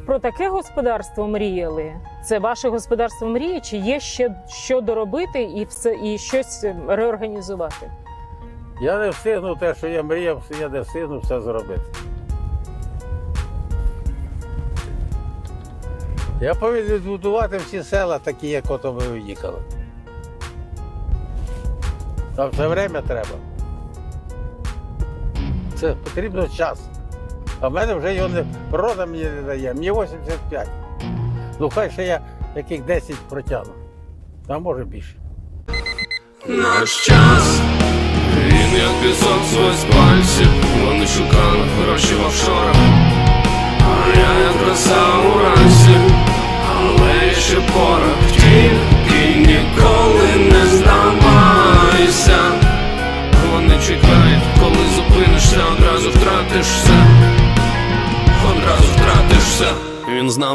Про таке господарство мріяли? Це ваше господарство мрії, чи є ще що доробити і все і щось реорганізувати? Я не встигну те, що я мріяв, я не встигну все зробити. Я повинен відбудувати всі села, такі, як ото ми уїхали. Там все время треба. Це потрібно час. А в мене вже його не природа мені не дає. Мені 85. Ну хай ще я яких 10 протягну. А може більше. Наш час, він як пісок свой з пальців, вони шукали гроші в офшорах, а я як роса уранці, але ще порох тільки ніколи не здавайся. Вони чекають, коли зупинишся, одразу втратиш Він знав.